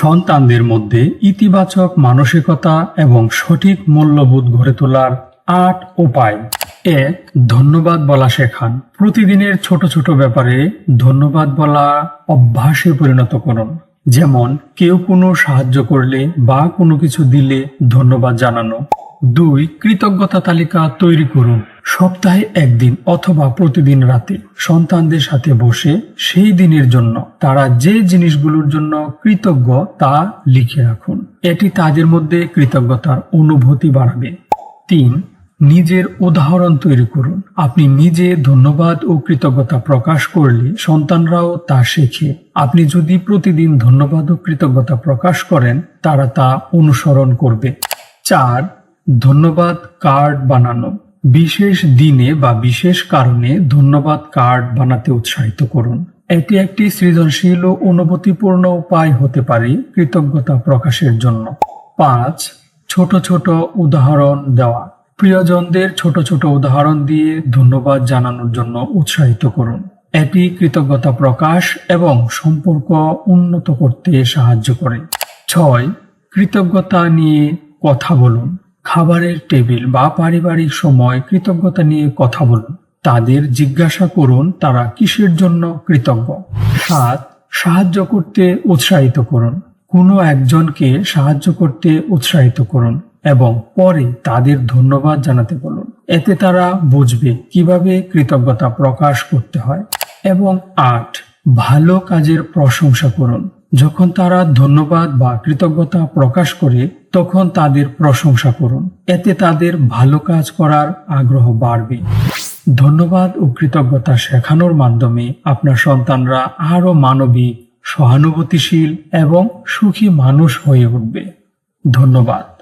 সন্তানদের মধ্যে ইতিবাচক মানসিকতা এবং সঠিক মূল্যবোধ গড়ে তোলার আট উপায়। এক ধন্যবাদ বলা শেখান। প্রতিদিনের ছোট ছোট ব্যাপারে ধন্যবাদ বলা অভ্যাসে পরিণত করুন। যেমন, কেউ কোনো সাহায্য করলে বা কোনো কিছু দিলে ধন্যবাদ জানানো। দুই, কৃতজ্ঞতা তালিকা তৈরি করুন। সপ্তাহে একদিন অথবা প্রতিদিন রাতে সন্তানদের সাথে বসে সেই দিনের জন্য তারা যে জিনিসগুলোর জন্য কৃতজ্ঞ তা লিখে রাখুন। এটি তাদের মধ্যে কৃতজ্ঞতার অনুভূতি বাড়াবে। তিন, নিজের উদাহরণ তৈরি করুন। আপনি নিজে ধন্যবাদ ও কৃতজ্ঞতা প্রকাশ করলে সন্তানরাও তা শেখে। আপনি যদি প্রতিদিন ধন্যবাদ ও কৃতজ্ঞতা প্রকাশ করেন, তারা তা অনুসরণ করবে। চার, ধন্যবাদ কার্ড বানানো। বিশেষ দিনে বা বিশেষ কারণে ধন্যবাদ কার্ড বানাতে উৎসাহিত করুন। এটি একটি সৃজনশীল ও অনুভূতিপূর্ণ উপায় হতে পারে কৃতজ্ঞতা প্রকাশের জন্য। পাঁচ, ছোট ছোট উদাহরণ দেওয়া। প্রিয়জনদের ছোট ছোট উদাহরণ দিয়ে ধন্যবাদ জানানোর জন্য উৎসাহিত করুন। এটি কৃতজ্ঞতা প্রকাশ এবং সম্পর্ক উন্নত করতে সাহায্য করে। ছয়, কৃতজ্ঞতা নিয়ে কথা বলুন। খাবারের টেবিল বা পারিবারিক সময় কৃতজ্ঞতা নিয়ে কথা বলুন। তাদের জিজ্ঞাসা করুন তারা কিসের জন্য কৃতজ্ঞ। সাত, সাহায্য করতে উৎসাহিত করুন। কোনো একজনকে সাহায্য করতে উৎসাহিত করুন এবং পরে তাদের ধন্যবাদ জানাতে বলুন। এতে তারা বুঝবে কীভাবে কৃতজ্ঞতা প্রকাশ করতে হয়। এবং আট, ভালো কাজের প্রশংসা করুন। যখন তারা ধন্যবাদ বা কৃতজ্ঞতা প্রকাশ করে তখন তাদের প্রশংসা করুন। এতে তাদের ভালো কাজ করার আগ্রহ বাড়বে। ধন্যবাদ ও কৃতজ্ঞতা শেখানোর মাধ্যমে আপনার সন্তানরা আরও মানবিক, সহানুভূতিশীল এবং সুখী মানুষ হয়ে উঠবে। ধন্যবাদ।